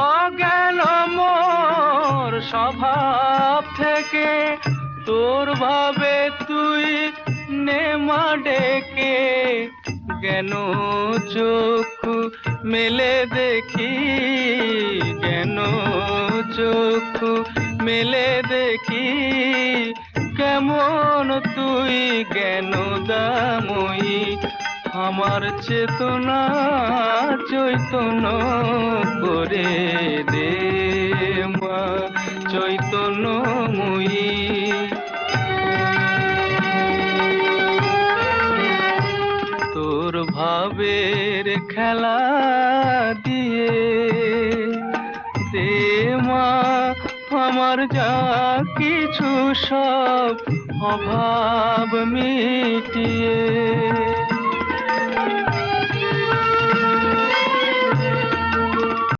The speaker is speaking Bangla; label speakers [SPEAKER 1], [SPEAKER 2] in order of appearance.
[SPEAKER 1] অজ্ঞান মোর স্বভাব থেকে। তোর ভাবে তুই নেমা ডেকে। জ্ঞান চক্ষু মেলে দেখি? কেন চক্ষু মেলে দেখি? কেমন তুই জ্ঞান দাময়ী? আমার চেতনা চৈতন্য করে দে মা, চৈতন্য মুই। তোর ভাবের খেলা দিয়ে দে মা, আমার যা কিছু সব অভাব মিটিয়ে।